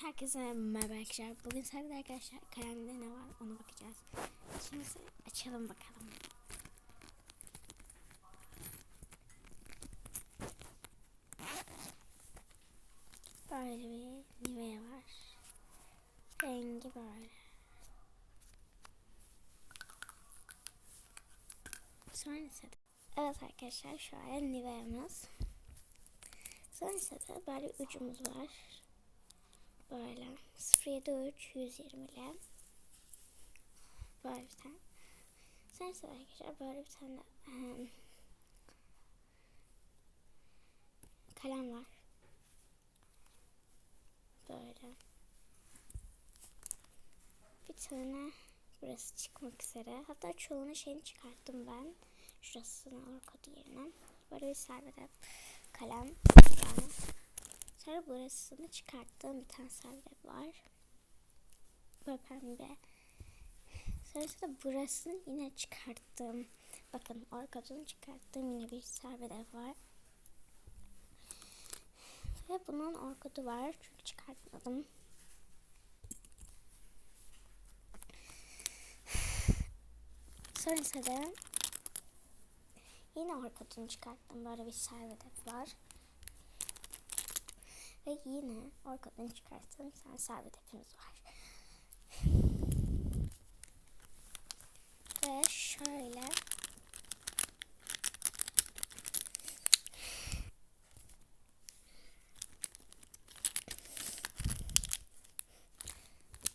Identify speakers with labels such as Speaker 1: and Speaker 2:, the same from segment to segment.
Speaker 1: Herkese merhaba arkadaşlar. Bugün sizlerle arkadaşlar kalemde ne var ona bakacağız. Şimdi açalım bakalım. Böyle bir Nivea var. Rengi böyle. Sonrası da. Evet arkadaşlar an Nivea'mız. Sonrası da böyle bir ucumuz var. Böyle 073 120 ile böyle bir tane. Sonrasında arkadaşlar böyle bir tane ehm, kalem var. Böyle. Bir tane burası çıkmak üzere. Hatta çoğunu şeyini çıkarttım ben. Şurasını orka yerine. Böyle bir serbest kalem. Yani Sonra burasını çıkarttığım bir tane servet var. Böyle pembe. Sonrasında burasını yine çıkarttım. Bakın arkasını çıkarttığım yine bir servet var. Ve bunun orkudu var çünkü çıkartmadım. Sonrasında yine orkutunu çıkarttım. Böyle bir servet var. Ve yine orkadan çıkarttığım tane servet hepimiz var. Ve şöyle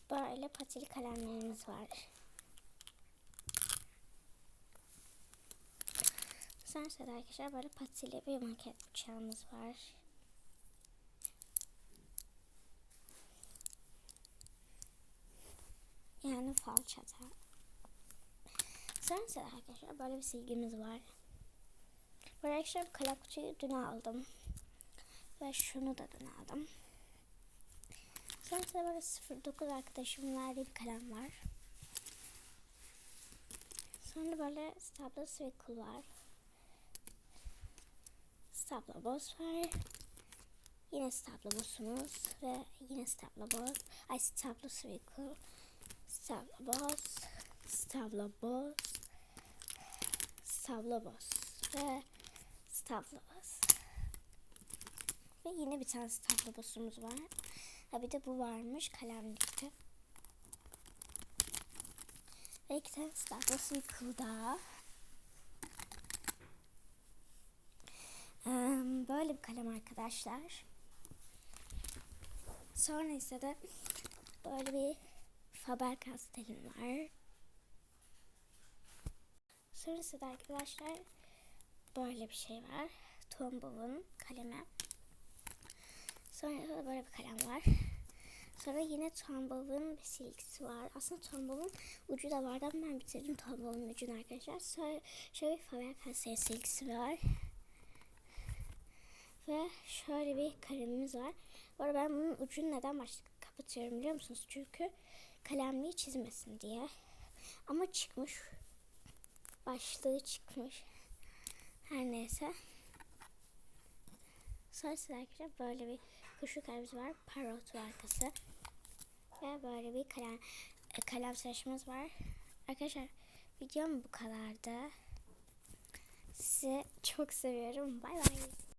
Speaker 1: böyle patili kalemlerimiz var. Sonrasında arkadaşlar böyle patili bir maket bıçağımız var. Yani falçata. Sonrasında arkadaşlar böyle bir silgimiz var. Bu arkadaşlar kutuyu dün aldım. Ve şunu da dün aldım. Sonrasında böyle 09 arkadaşımın verdiği bir kalem var. Sonra böyle Stablo Swickle var. Stablo Boss var. Yine Stablo Boss'umuz ve yine Stablo Boss. Ay Stablo Swickle. Stablo Boss. Stablo Boss. Stablo Boss. Ve Stablo Boss. Ve yine bir tane Stablo Boss'umuz var. Ha bir de bu varmış kalemlikte. Ve iki tane daha. Ee, Böyle bir kalem arkadaşlar. Sonra ise de böyle bir Faber Castell'im var. Sonrası da arkadaşlar böyle bir şey var. Tombow'un kalemi. Sonra da böyle bir kalem var. Sonra yine Tombow'un bir silgisi var. Aslında Tombow'un ucu da vardı ama ben bitirdim Tombow'un ucunu arkadaşlar. Sonra şöyle bir Faber Castell silgisi var. Ve şöyle bir kalemimiz var. Bu arada ben bunun ucunu neden başta kapatıyorum biliyor musunuz? Çünkü kalemliği çizmesin diye. Ama çıkmış. Başlığı çıkmış. Her neyse. Sonrasında arkadaşlar böyle bir kuşu kalemimiz var. Parrot arkası. Ve böyle bir kalem, e, kalem sıraşımız var. Arkadaşlar videom bu kadardı. Sizi çok seviyorum. Bay bay.